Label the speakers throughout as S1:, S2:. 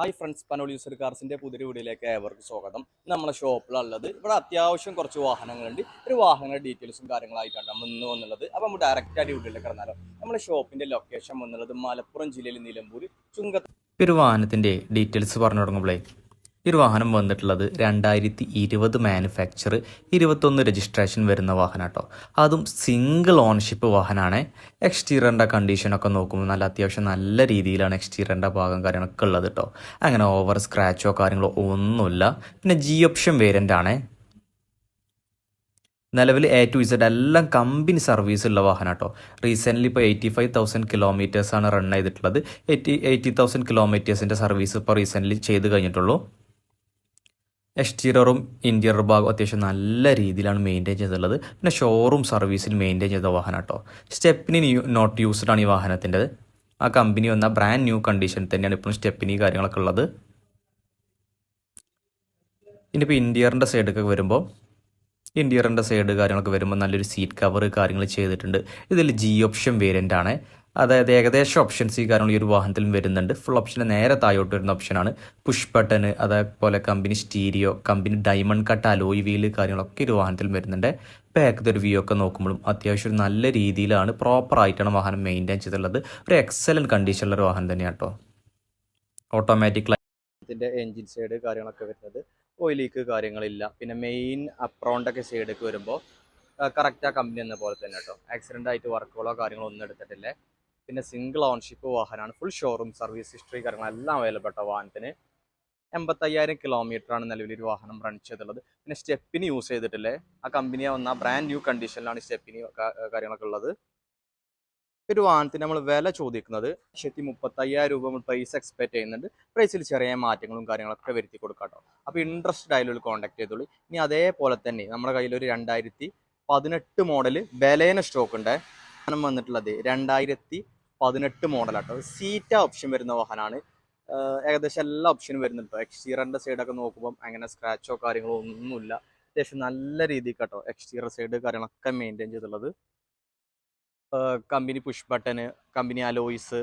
S1: Hi friends Panol user കാർസിന്റെ പുതിയ വീഡിയോയിലേക്ക് ഏവർക്ക് സ്വാഗതം. നമ്മളെ ഷോപ്പിലുള്ളത് ഇവിടെ അത്യാവശ്യം കുറച്ച് വാഹനങ്ങളുണ്ട്. ഒരു വാഹനങ്ങളുടെ ഡീറ്റെയിൽസും കാര്യങ്ങളായിട്ടാണ് നമ്മൾ ഇന്ന് വന്നുള്ളത് അപ്പോൾ നമ്മൾ ഡയറക്റ്റ് ആയിട്ട് വീഡിയോയിലേക്ക് ഇറങ്ങാലോ. നമ്മുടെ ഷോപ്പിന്റെ ലൊക്കേഷൻ വന്നുള്ളത് മലപ്പുറം ജില്ലയിൽ നിലമ്പൂർ ചുങ്ക
S2: ഒരു വാഹനത്തിന്റെ ഡീറ്റെയിൽസ് പറഞ്ഞു തുടങ്ങുമ്പോഴേ ഈ ഒരു വാഹനം വന്നിട്ടുള്ളത് രണ്ടായിരത്തി ഇരുപത് മാനുഫാക്ചർ ഇരുപത്തൊന്ന് രജിസ്ട്രേഷൻ വരുന്ന വാഹനം കേട്ടോ അതും സിംഗിൾ ഓൺഷിപ്പ് വാഹനമാണ് എക്സ്റ്റീരിയറിന്റെ കണ്ടീഷനൊക്കെ നോക്കുമ്പോൾ നല്ല അത്യാവശ്യം നല്ല രീതിയിലാണ് എക്സ്റ്റീരിയറിന്റെ ഭാഗം കാര്യങ്ങളൊക്കെ ഉള്ളത് കേട്ടോ അങ്ങനെ ഓവർ സ്ക്രാച്ചോ കാര്യങ്ങളോ ഒന്നുമില്ല. പിന്നെ ജി ഓപ്ഷൻ വേരിയന്റ് ആണ്. നിലവിൽ എ ടു ഇസഡ് എല്ലാം കമ്പനി സർവീസ് ഉള്ള വാഹനം കേട്ടോ റീസെന്റ്ലി ഇപ്പോൾ എയ്റ്റി ഫൈവ് തൗസൻഡ് കിലോമീറ്റേഴ്സാണ് റൺ ചെയ്തിട്ടുള്ളത്. എയ്റ്റി എയ്റ്റി തൗസൻഡ് കിലോമീറ്റേഴ്സിന്റെ സർവീസ് ഇപ്പോൾ റീസെന്റ്ലി ചെയ്ത് കഴിഞ്ഞിട്ടുള്ളൂ. എക്സ്റ്റീരിയറും ഇന്റീരിയർ ഭാഗം അത്യാവശ്യം നല്ല രീതിയിലാണ് മെയിന്റെയിൻ ചെയ്തിട്ടുള്ളത്. പിന്നെ ഷോറൂം സർവീസിൽ മെയിന്റെയിൻ ചെയ്ത വാഹനം കേട്ടോ സ്റ്റെപ്പിനി നോട്ട് യൂസ്ഡ് ആണ് ഈ വാഹനത്തിന്റെ ആ കമ്പനി വന്ന ബ്രാൻഡ് ന്യൂ കണ്ടീഷൻ തന്നെയാണ് ഇപ്പോഴും സ്റ്റെപ്പിനി കാര്യങ്ങളൊക്കെ ഉള്ളത്. ഇനിയിപ്പോൾ ഇന്റീരിയറിന്റെ സൈഡൊക്കെ വരുമ്പോൾ ഇന്റീരിയറിന്റെ സൈഡ് കാര്യങ്ങളൊക്കെ വരുമ്പോൾ നല്ലൊരു സീറ്റ് കവർ കാര്യങ്ങൾ ചെയ്തിട്ടുണ്ട്. ഇതിൽ ജി ഓപ്ഷൻ വേരിയന്റ് ആണ്. അതായത് ഏകദേശം ഓപ്ഷൻസ് ഈ കാര്യങ്ങൾ ഈ ഒരു വാഹനത്തിലും വരുന്നുണ്ട്. ഫുൾ ഓപ്ഷന് നേരെ താഴോട്ട് വരുന്ന ഓപ്ഷനാണ് പുഷ് ബട്ടൺ അതേപോലെ company stereo company diamond cut alloy wheel കാര്യങ്ങളൊക്കെ ഒരു വാഹനത്തിൽ വരുന്നുണ്ട്. ബാക്കത്തെ ഒരു വ്യൂ ഒക്കെ നോക്കുമ്പോഴും അത്യാവശ്യം നല്ല രീതിയിലാണ് പ്രോപ്പർ ആയിട്ടാണ് വാഹനം മെയിന്റെയിൻ ചെയ്തിട്ടുള്ളത്. ഒരു എക്സലന്റ് കണ്ടീഷനുള്ള ഒരു വാഹനം തന്നെയാണ് കേട്ടോ ഓട്ടോമാറ്റിക്
S1: ലൈറ്റിന്റെ എൻജിൻ സൈഡ് കാര്യങ്ങളൊക്കെ വരുന്നത്. ഓയിൽ ലീക്ക് കാര്യങ്ങളില്ല. പിന്നെ മെയിൻ അപ്രോണ്ടൊക്കെ സൈഡൊക്കെ വരുമ്പോൾ കറക്റ്റ് ആ കമ്പനി എന്ന പോലെ തന്നെ കേട്ടോ ആക്സിഡന്റ് ആയിട്ട് വർക്കുകളോ കാര്യങ്ങളോ ഒന്നും എടുത്തിട്ടില്ല. പിന്നെ സിംഗിൾ ഓൺഷിപ്പ് വാഹനമാണ് ഫുൾ ഷോറൂം സർവീസ് ഹിസ്റ്ററി കാര്യങ്ങളെല്ലാം അവൈലബിൾ കേട്ടോ വാഹനത്തിന്. എൺപത്തയ്യായിരം ആണ് നിലവിൽ ഒരു വാഹനം റൺ ചെയ്തിട്ടുള്ളത്. പിന്നെ സ്റ്റെപ്പിന് യൂസ് ചെയ്തിട്ടില്ലേ? ആ കമ്പനി വന്ന ബ്രാൻഡ് ന്യൂ കണ്ടീഷനിലാണ് സ്റ്റെപ്പിന് കാര്യങ്ങളൊക്കെ ഉള്ളത്. ഒരു വാഹനത്തിന് നമ്മൾ വില ചോദിക്കുന്നത് ലക്ഷത്തി മുപ്പത്തയ്യായിരം രൂപ നമ്മൾ പ്രൈസ് എക്സ്പെക്ട് ചെയ്യുന്നുണ്ട്. പ്രൈസിൽ ചെറിയ മാറ്റങ്ങളും കാര്യങ്ങളൊക്കെ വരുത്തി കൊടുക്കാം കേട്ടോ അപ്പോൾ ഇൻട്രസ്റ്റഡ് ആയാലും കോൺടാക്ട് ചെയ്തോളൂ. ഇനി അതേപോലെ തന്നെ നമ്മുടെ കയ്യിൽ ഒരു രണ്ടായിരത്തി പതിനെട്ട് മോഡൽ ബലേന സ്റ്റോക്ക് ഉണ്ട് വന്നിട്ടുള്ളത് രണ്ടായിരത്തി പതിനെട്ട് മോഡലാട്ടോ. സീറ്റ ഓപ്ഷൻ വരുന്ന വാഹനമാണ് ഏകദേശം എല്ലാ ഓപ്ഷനും വരുന്നുണ്ട് എക്സ്റ്റീറിയറിന്റെ സൈഡൊക്കെ നോക്കുമ്പം അങ്ങനെ സ്ക്രാച്ചോ കാര്യങ്ങളോ ഒന്നുമില്ല. അത്യാവശ്യം നല്ല രീതിക്ക് കേട്ടോ എക്സ്റ്റീരിയർ സൈഡ് കാര്യങ്ങളൊക്കെ മെയിന്റെയിൻ ചെയ്തിട്ടുള്ളത്. Company push button company alloys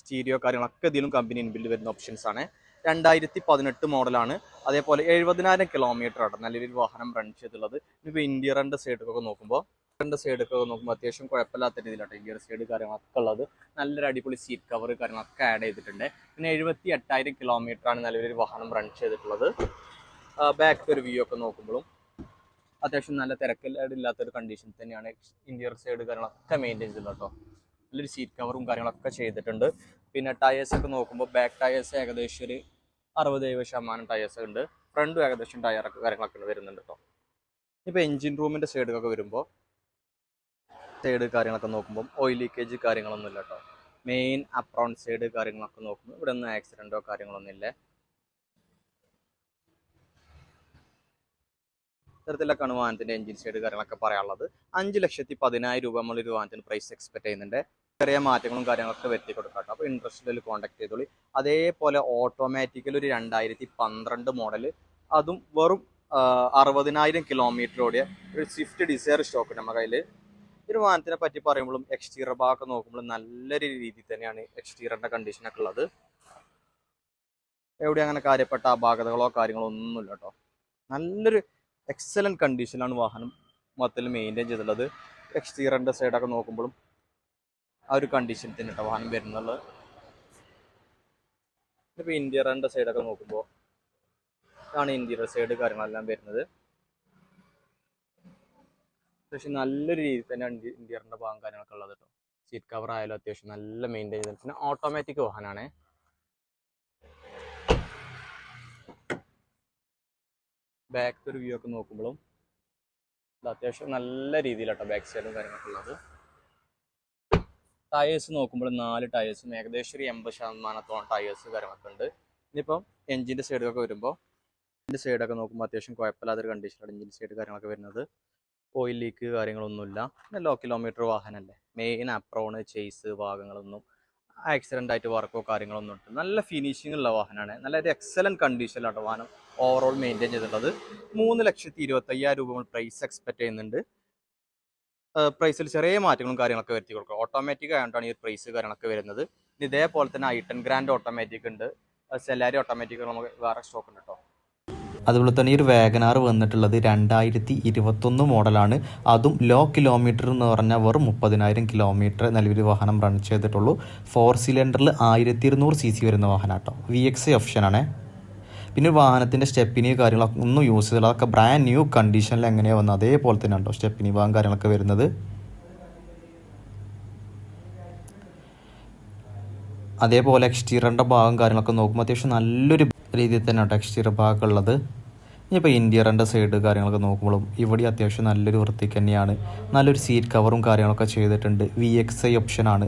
S1: stereo കാര്യങ്ങളൊക്കെ ഇതിലും കമ്പനി ഇൻബിൽഡ് വരുന്ന ഓപ്ഷൻസ് ആണ്. രണ്ടായിരത്തി പതിനെട്ട് മോഡലാണ്. അതേപോലെ എഴുപതിനായിരം കിലോമീറ്റർ ആണ് നല്ലൊരു വാഹനം റൺ ചെയ്തിട്ടുള്ളത്. ഇപ്പോൾ ഇൻഡിയറിന്റെ സൈഡൊക്കെ നോക്കുമ്പോൾ ഇന്ത്യറിന്റെ ഒക്കെ നോക്കുമ്പോൾ അത്യാവശ്യം കുഴപ്പമില്ലാത്ത രീതിയിലാണ് ഇന്ത്യയുടെ സൈഡ് കാര്യങ്ങളൊക്കെ ഉള്ളത്. നല്ലൊരു അടിപൊളി സീറ്റ് കവർ കാര്യങ്ങളൊക്കെ ആഡ് ചെയ്തിട്ടുണ്ട്. പിന്നെ എഴുപത്തി എട്ടായിരം കിലോമീറ്റർ ആണ് നല്ലൊരു വാഹനം റൺ ചെയ്തിട്ടുള്ളത്. ബാക്ക് ഒരു വ്യൂ ഒക്കെ നോക്കുമ്പോഴും അത്യാവശ്യം നല്ല തിരക്കില്ലാത്തൊരു കണ്ടീഷൻ തന്നെയാണ് ഇന്ത്യർ സൈഡ് കാര്യങ്ങളൊക്കെ മെയിന്റെയിൻ ചെയ്തിട്ടുള്ളത് കേട്ടോ നല്ലൊരു സീറ്റ് കവറും കാര്യങ്ങളൊക്കെ ചെയ്തിട്ടുണ്ട്. പിന്നെ ടയേഴ്സ് ഒക്കെ നോക്കുമ്പോൾ ബാക്ക് ടയേഴ്സ് ഏകദേശം ഒരു അറുപത് എഴുപത് ശതമാനം ടയേഴ്സ് ഉണ്ട്. ഫ്രണ്ടും ഏകദേശം ടയറൊക്കെ കാര്യങ്ങളൊക്കെ വരുന്നുണ്ട് കേട്ടോ ഇപ്പോൾ എഞ്ചിൻ റൂമിന്റെ സൈഡൊക്കെ വരുമ്പോൾ സൈഡ് കാര്യങ്ങളൊക്കെ നോക്കുമ്പോൾ ഓയിൽ ലീക്കേജ് കാര്യങ്ങളൊന്നും ഇല്ല കേട്ടോ മെയിൻ അപ്രോൺ സൈഡ് കാര്യങ്ങളൊക്കെ നോക്കുമ്പോൾ ഇവിടെ ഒന്നും ആക്സിഡന്റോ കാര്യങ്ങളൊന്നും ഇല്ല. ഇത്തരത്തിലൊക്കെയാണ് വാഹനത്തിന്റെ എഞ്ചിൻ സൈഡ് കാര്യങ്ങളൊക്കെ പറയാനുള്ളത്. അഞ്ച് ലക്ഷത്തി പതിനായിരം രൂപ നമ്മൾ ഒരു വാഹനത്തിന് പ്രൈസ് എക്സ്പെക്ട് ചെയ്യുന്നുണ്ട്. ചെറിയ മാറ്റങ്ങളും കാര്യങ്ങളൊക്കെ വരുത്തി കൊടുക്കാം അപ്പോൾ ഇൻട്രസ്റ്റിൽ കോൺടാക്ട് ചെയ്തോളി. അതേപോലെ ഓട്ടോമാറ്റിക്കൽ ഒരു രണ്ടായിരത്തി പന്ത്രണ്ട് മോഡൽ അതും വെറും അറുപതിനായിരം കിലോമീറ്റർ ഓടിയ ഒരു സ്വിഫ്റ്റ് ഡിസയർ സ്റ്റോക്ക് നമ്മുടെ കയ്യിൽ ഒരു വാഹനത്തിനെ പറ്റി പറയുമ്പോഴും എക്സ്റ്റീരിയർ ഭാഗമൊക്കെ നോക്കുമ്പോഴും നല്ലൊരു രീതിയിൽ തന്നെയാണ് എക്സ്റ്റീരിയറിന്റെ കണ്ടീഷനൊക്കെ ഉള്ളത്. എവിടെ അങ്ങനെ കാര്യപ്പെട്ട അപാകതകളോ കാര്യങ്ങളോ ഒന്നുമില്ല കേട്ടോ. നല്ലൊരു എക്സലന്റ് കണ്ടീഷനിലാണ് വാഹനം മൊത്തത്തിൽ മെയിന്റെയിൻ ചെയ്തിട്ടുള്ളത്. എക്സ്റ്റീരിയറിന്റെ സൈഡൊക്കെ നോക്കുമ്പോഴും ആ ഒരു കണ്ടീഷൻ തന്നെ കേട്ടോ വാഹനം വരുന്നുള്ളത് ഇന്റീരിയറിന്റെ സൈഡൊക്കെ നോക്കുമ്പോൾ ഇതാണ് ഇന്റീരിയർ സൈഡ് കാര്യങ്ങളെല്ലാം വരുന്നത്. അത്യാവശ്യം നല്ലൊരു രീതിയിൽ തന്നെയാണ് ഇന്റീരിയറിന്റെ ഭാഗം കാര്യങ്ങളൊക്കെ ഉള്ളത് കേട്ടോ സീറ്റ് കവർ ആയാലും അത്യാവശ്യം നല്ല മെയിന്റെയിൻ ചെയ്തിട്ടുണ്ട് പിന്നെ ഓട്ടോമാറ്റിക് വാഹനമാണ് ബാക്ക് ഒരു വ്യൂ ഒക്കെ നോക്കുമ്പോഴും ഇത് അത്യാവശ്യം നല്ല രീതിയിലാട്ടോ ബാക്ക് സൈഡും കാര്യങ്ങളൊക്കെ ഉള്ളത്. ടയേഴ്സ് നോക്കുമ്പോൾ നാല് ടയേഴ്സും ഏകദേശം ഒരു എൺപത് ശതമാനത്തോളം ടയേഴ്സ് കാര്യങ്ങളൊക്കെ ഉണ്ട്. ഇനിയിപ്പം എഞ്ചിന്റെ സൈഡിലൊക്കെ വരുമ്പോൾ എഞ്ചിന്റെ സൈഡൊക്കെ നോക്കുമ്പോൾ അത്യാവശ്യം കുഴപ്പമില്ലാത്തൊരു കണ്ടീഷനാണ് എഞ്ചിന്റെ സൈഡ് കാര്യങ്ങളൊക്കെ വരുന്നത്. ഓയിൽ ലീക്ക് കാര്യങ്ങളൊന്നുമില്ല. ലോ കിലോമീറ്റർ വാഹനമല്ലേ? മെയിൻ അപ്രോണ് ചേസ് ഭാഗങ്ങളൊന്നും ആക്സിഡന്റ് ആയിട്ട് വർക്കോ കാര്യങ്ങളൊന്നും ഉണ്ട് നല്ല ഫിനിഷിംഗ് ഉള്ള വാഹനമാണ്. നല്ല ഒരു എക്സലന്റ് കണ്ടീഷനിലാണ് വാഹനം ഓവറോൾ മെയിന്റെയിൻ ചെയ്തിട്ടുള്ളത്. മൂന്ന് ലക്ഷത്തി ഇരുപത്തയ്യായിരം രൂപ പ്രൈസ് എക്സ്പെക്ട് ചെയ്യുന്നുണ്ട്. പ്രൈസിൽ ചെറിയ മാറ്റങ്ങളും കാര്യങ്ങളൊക്കെ വരുത്തി കൊടുക്കുക ഓട്ടോമാറ്റിക് ആയതുകൊണ്ടാണ് ഈ പ്രൈസ് കാര്യങ്ങളൊക്കെ വരുന്നത്. ഇതേപോലെ തന്നെ ഐ ടെൻ ഗ്രാൻഡ് ഓട്ടോമാറ്റിക് ഉണ്ട്. സെലാരി ഓട്ടോമാറ്റിക് നമുക്ക് വേറെ സ്റ്റോക്ക് ഉണ്ട് കേട്ടോ
S2: അതുപോലെ തന്നെ ഈ ഒരു വാഗനാർ വന്നിട്ടുള്ളത് രണ്ടായിരത്തി ഇരുപത്തൊന്ന് മോഡലാണ്. അതും ലോ കിലോമീറ്റർ എന്ന് പറഞ്ഞാൽ വെറും മുപ്പതിനായിരം കിലോമീറ്റർ നിലവിൽ വാഹനം റൺ ചെയ്തിട്ടുള്ളൂ. ഫോർ സിലിണ്ടറിൽ ആയിരത്തി ഇരുന്നൂറ് സി സി വരുന്ന വാഹനം കേട്ടോ വി എക്സ് ഓപ്ഷനാണേ പിന്നെ വാഹനത്തിന്റെ സ്റ്റെപ്പിനി കാര്യങ്ങളൊക്കെ ഒന്നും യൂസ് ചെയ്തില്ല. അതൊക്കെ ബ്രാൻഡ് ന്യൂ കണ്ടീഷനിൽ എങ്ങനെയാണ് വന്നത്? അതേപോലെ തന്നെ ഉണ്ടോ സ്റ്റെപ്പിനി ഭാഗം കാര്യങ്ങളൊക്കെ വരുന്നത്. അതേപോലെ എക്സ്റ്റീരിയറിന്റെ ഭാഗം കാര്യങ്ങളൊക്കെ നോക്കുമ്പോൾ അത്യാവശ്യം നല്ലൊരു രീതിയിൽ തന്നെ എക്സ്റ്റീരിയർ ഭാഗമൊക്കെ ഉള്ളത് ഇനിയിപ്പോൾ ഇന്റീരിയറിന്റെ സൈഡ് കാര്യങ്ങളൊക്കെ നോക്കുമ്പോഴും ഇവിടെ അത്യാവശ്യം നല്ലൊരു വൃത്തിക്ക് തന്നെയാണ്. നല്ലൊരു സീറ്റ് കവറും കാര്യങ്ങളൊക്കെ ചെയ്തിട്ടുണ്ട്. വി എക്സ് ഐ ഓപ്ഷനാണ്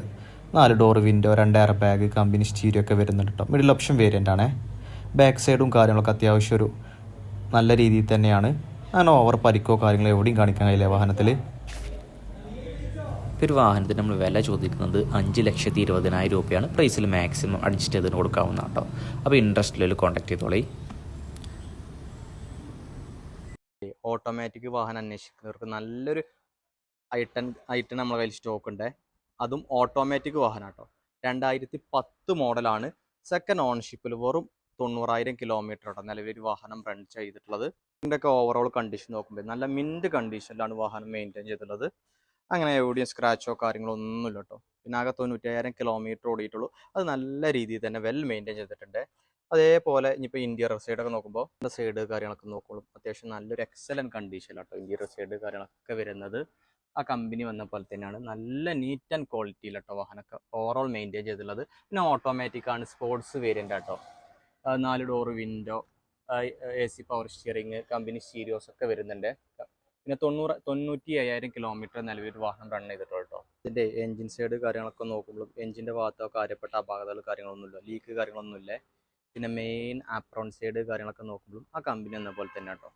S2: നാല് ഡോർ വിൻഡോ രണ്ട് എയർ ബാഗ് കമ്പനി സ്റ്റീരിയോ ഒക്കെ വരുന്നുണ്ട് കേട്ടോ മിഡിൽ ഓപ്ഷൻ വേരിയന്റ് ആണേ. ബാക്ക് സൈഡും കാര്യങ്ങളൊക്കെ അത്യാവശ്യം ഒരു നല്ല രീതിയിൽ തന്നെയാണ്. അങ്ങനെ ഓവർ പരിക്കോ കാര്യങ്ങളോ എവിടെയും കാണിക്കാൻ കഴിയില്ല വാഹനത്തിൽ
S3: ഒരു വാഹനത്തിന് നമ്മൾ വില ചോദിക്കുന്നത് അഞ്ച് ലക്ഷത്തി ഇരുപതിനായിരം രൂപയാണ്. പ്രൈസിൽ മാക്സിമം അഡ്ജസ്റ്റ് ചെയ്ത് കൊടുക്കാവുന്ന കേട്ടോ. അപ്പോൾ ഇൻട്രസ്റ്റിൽ കോൺടാക്ട് ചെയ്തോളി.
S1: ഓട്ടോമാറ്റിക് വാഹനം അന്വേഷിക്കുന്നവർക്ക് നല്ലൊരു ഐട്ടൺ ഐറ്റം നമ്മളെ കയ്യിൽ സ്റ്റോക്ക് ഉണ്ട്. അതും ഓട്ടോമാറ്റിക് വാഹനം കേട്ടോ. രണ്ടായിരത്തി പത്ത് മോഡലാണ് സെക്കൻഡ് ഓണർഷിപ്പിൽ വെറും തൊണ്ണൂറായിരം കിലോമീറ്റർ ഉണ്ടോ നിലവിൽ വാഹനം റൺ ചെയ്തിട്ടുള്ളത്. ഇതിന്റെയൊക്കെ ഓവറോൾ കണ്ടീഷൻ നോക്കുമ്പോൾ നല്ല മിന്റ് കണ്ടീഷനിലാണ് വാഹനം മെയിന്റെയിൻ ചെയ്തിട്ടുള്ളത്. അങ്ങനെ എവിടെയും സ്ക്രാച്ചോ കാര്യങ്ങളോ ഒന്നുമില്ല കേട്ടോ പിന്നെ ആകെ തൊണ്ണൂറ്റായിരം കിലോമീറ്റർ ഓടിയിട്ടുള്ളൂ. അത് നല്ല രീതിയിൽ തന്നെ വെൽ മെയിന്റെയിൻ ചെയ്തിട്ടുണ്ട്. അതേപോലെ ഇനിയിപ്പോൾ സൈഡ് സൈഡൊക്കെ നോക്കുമ്പോൾ സൈഡ് കാര്യങ്ങളൊക്കെ നോക്കുള്ളൂ അത്യാവശ്യം നല്ലൊരു എക്സലന്റ് കണ്ടീഷനിലാട്ടോ റിവർ സൈഡ് കാര്യങ്ങളൊക്കെ വരുന്നത്. ആ കമ്പനി വന്ന പോലെ തന്നെയാണ്. നല്ല നീറ്റ് ആൻഡ് ക്വാളിറ്റിയിലട്ടോ വാഹനമൊക്കെ ഓവറോൾ മെയിന്റെയിൻ ചെയ്തിട്ടുള്ളത്. പിന്നെ ഓട്ടോമാറ്റിക് ആണ് സ്പോർട്സ് വേരിയന്റ് ആട്ടോ. നാല് door window A C power steering company stereos ഒക്കെ വരുന്നുണ്ട്. പിന്നെ തൊണ്ണൂറ് തൊണ്ണൂറ്റി അയ്യായിരം കിലോമീറ്റർ നിലവിൽ വാഹനം റൺ ചെയ്തിട്ടുള്ളൂ കേട്ടോ ഇതിന്റെ എഞ്ചിൻ സൈഡ് കാര്യങ്ങളൊക്കെ നോക്കുമ്പോൾ എഞ്ചിന്റെ ഭാഗത്തോ കാര്യപ്പെട്ട അപാകതകൾ കാര്യങ്ങളൊന്നുമില്ല ലീക്ക് കാര്യങ്ങളൊന്നുമില്ല. പിന്നെ മെയിൻ ആപ്രോൺ സൈഡ് കാര്യങ്ങളൊക്കെ നോക്കുമ്പോഴും ആ കമ്പനി എന്ന പോലെ തന്നെ കേട്ടോ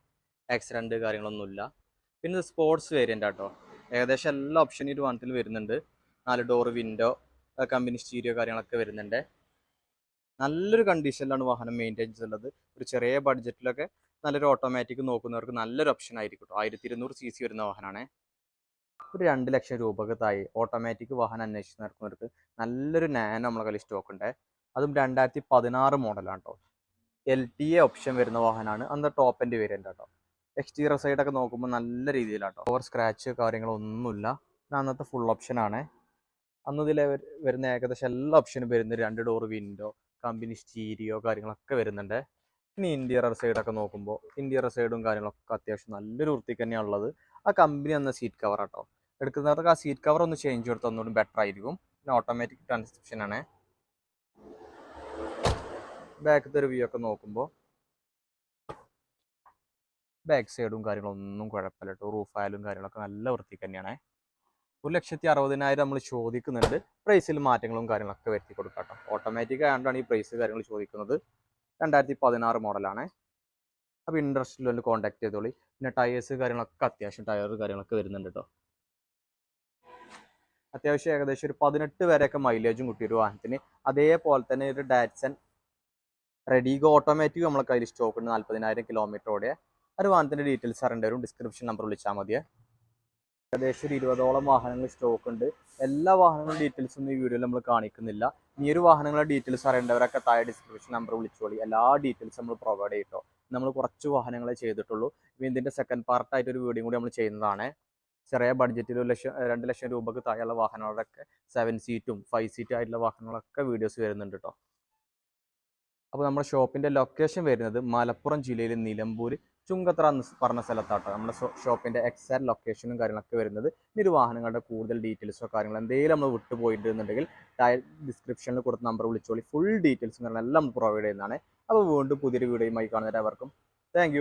S1: ആക്സിഡന്റ് കാര്യങ്ങളൊന്നുമില്ല. പിന്നെ ഇത് സ്പോർട്സ് വേരിയന്റ് ആട്ടോ. ഏകദേശം എല്ലാ ഓപ്ഷനും ഈ വാഹനത്തിൽ വരുന്നുണ്ട്. നാല് ഡോർ വിൻഡോ കമ്പനി സ്റ്റീരിയോ കാര്യങ്ങളൊക്കെ വരുന്നുണ്ട്. നല്ലൊരു കണ്ടീഷനിലാണ് വാഹനം മെയിന്റെയിൻ ചെയ്തിട്ടുള്ളത് ഒരു ചെറിയ ബഡ്ജറ്റിലൊക്കെ നല്ലൊരു ഓട്ടോമാറ്റിക് നോക്കുന്നവർക്ക് നല്ലൊരു ഓപ്ഷൻ ആയിരിക്കും ആയിരത്തി ഇരുന്നൂറ് സി സി വരുന്ന വാഹനമാണ് ഒരു രണ്ട് ലക്ഷം രൂപക്ക് തായി ഓട്ടോമാറ്റിക് വാഹനം അന്വേഷിച്ച് നടക്കുന്നവർക്ക് നല്ലൊരു നാനോ നമ്മളെ കയ്യിൽ സ്റ്റോക്ക് ഉണ്ട്. അതും രണ്ടായിരത്തി പതിനാറ് മോഡലാണ് കേട്ടോ എൽ ടി എ ഓപ്ഷൻ വരുന്ന വാഹനമാണ് അന്ന് ടോപ്പിന്റെ വേരിയന്റ് കേട്ടോ എക്സ്റ്റീരിയർ സൈഡൊക്കെ നോക്കുമ്പോൾ നല്ല രീതിയിലാണ് കേട്ടോ ഓവർ സ്ക്രാച്ച് കാര്യങ്ങളൊന്നുമില്ല. അന്നത്തെ ഫുൾ ഓപ്ഷനാണ് അന്നതിലെ വരുന്ന ഏകദേശം എല്ലാ ഓപ്ഷനും വരുന്ന രണ്ട് ഡോർ വിൻഡോ കമ്പനി സ്റ്റീരിയോ കാര്യങ്ങളൊക്കെ വരുന്നുണ്ട്. ഇനി ഇന്റീരിയർ സൈഡൊക്കെ നോക്കുമ്പോൾ ഇന്റീരിയർ സൈഡും കാര്യങ്ങളൊക്കെ അത്യാവശ്യം നല്ലൊരു വൃത്തിക്ക് തന്നെയാണ് ഉള്ളത്. ആ കമ്പനി എന്ന സീറ്റ് കവർ കേട്ടോ എടുക്കുന്നവർക്ക് ആ സീറ്റ് കവർ ഒന്ന് ചേഞ്ച് കൊടുത്താൽ ഒന്നുകൂടി ബെറ്റർ ആയിരിക്കും. പിന്നെ ഓട്ടോമാറ്റിക് ട്രാൻസ്ക്രിപ്ഷൻ ആണ്. ബാക്കത്തെ ഒരു വ്യൂ ഒക്കെ നോക്കുമ്പോൾ ബാക്ക് സൈഡും കാര്യങ്ങളൊന്നും കുഴപ്പമില്ല കേട്ടോ റൂഫായാലും കാര്യങ്ങളൊക്കെ നല്ല വൃത്തിക്ക് തന്നെയാണ്. ഒരു ലക്ഷത്തി അറുപതിനായിരം നമ്മൾ ചോദിക്കുന്നുണ്ട്. പ്രൈസിൽ മാറ്റങ്ങളും കാര്യങ്ങളൊക്കെ വരുത്തി കൊടുക്കാട്ടോ ഓട്ടോമാറ്റിക് ആയതുകൊണ്ടാണ് ഈ പ്രൈസ് കാര്യങ്ങൾ ചോദിക്കുന്നത്. രണ്ടായിരത്തി പതിനാറ് മോഡലാണ് അപ്പോൾ ഇൻട്രസ്റ്റിൽ ഒന്ന് കോൺടാക്ട് ചെയ്തോളി. പിന്നെ ടയേഴ്സ് കാര്യങ്ങളൊക്കെ അത്യാവശ്യം ടയർ കാര്യങ്ങളൊക്കെ വരുന്നുണ്ട് കേട്ടോ അത്യാവശ്യം ഏകദേശം ഒരു പതിനെട്ട് വരെയൊക്കെ മൈലേജും കിട്ടിയൊരു വാഹനത്തിന്. അതേപോലെ തന്നെ ഒരു ഡാറ്റ്സൺ റെഡിഗോ ഓട്ടോമാറ്റിക് നമ്മളെ കയ്യിൽ സ്റ്റോക്ക് ഉണ്ട്. നാൽപ്പതിനായിരം കിലോമീറ്ററോടെ ഒരു വാഹനത്തിന്റെ ഡീറ്റെയിൽസ് അറിയേണ്ടി വരും. ഡിസ്ക്രിപ്ഷൻ നമ്പർ വിളിച്ചാൽ മതിയെ. ഏകദേശം ഒരു ഇരുപതോളം വാഹനങ്ങൾ സ്റ്റോക്ക് ഉണ്ട്. എല്ലാ വാഹനങ്ങളുടെ ഡീറ്റെയിൽസ് ഒന്നും ഈ വീഡിയോയിൽ നമ്മൾ കാണിക്കുന്നില്ല. ഈ ഒരു വാഹനങ്ങളുടെ ഡീറ്റെയിൽസ് അറിയേണ്ടവരൊക്കെ താഴെ ഡിസ്ക്രിപ്ഷൻ നമ്പർ വിളിച്ചോളി. എല്ലാ ഡീറ്റെയിൽസ് നമ്മൾ പ്രൊവൈഡ് ചെയ്തിട്ടോ നമ്മൾ കുറച്ച് വാഹനങ്ങളെ ചെയ്തിട്ടുള്ളൂ. ഇനി ഇതിന്റെ സെക്കൻഡ് പാർട്ടായിട്ട് ഒരു വീഡിയോ കൂടി നമ്മൾ ചെയ്യുന്നതാണ്. ചെറിയ ബഡ്ജറ്റിൽ ഒരു ലക്ഷം രണ്ട് ലക്ഷം രൂപക്ക് താഴെയുള്ള വാഹനങ്ങളൊക്കെ സെവൻ സീറ്റും ഫൈവ് സീറ്റും ആയിട്ടുള്ള വാഹനങ്ങളൊക്കെ വീഡിയോസ് വരുന്നുണ്ട് കേട്ടോ അപ്പോൾ നമ്മുടെ ഷോപ്പിന്റെ ലൊക്കേഷൻ വരുന്നത് മലപ്പുറം ജില്ലയിലെ നിലമ്പൂർ ചുങ്കത്തറ എന്ന് പറഞ്ഞ സ്ഥലത്താട്ടോ. നമ്മുടെ ഷോപ്പിന്റെ എക്സാക്ട് ലൊക്കേഷനും കാര്യങ്ങളൊക്കെ വരുന്നത്. ഇനി വാഹനങ്ങളുടെ കൂടുതൽ ഡീറ്റെയിൽസോ കാര്യങ്ങളോ എന്തെങ്കിലും നമ്മൾ വിട്ടുപോയിട്ടുണ്ടെന്നുണ്ടെങ്കിൽ ഡിസ്ക്രിപ്ഷനിൽ കൊടുത്ത നമ്പർ വിളിച്ചോളി. ഫുൾ ഡീറ്റെയിൽസും കാര്യങ്ങളെല്ലാം പ്രൊവൈഡ് ചെയ്യുന്നതാണ്. അപ്പോൾ വീണ്ടും പുതിയൊരു വീഡിയോയുമായി കാണുന്നവർക്കും താങ്ക്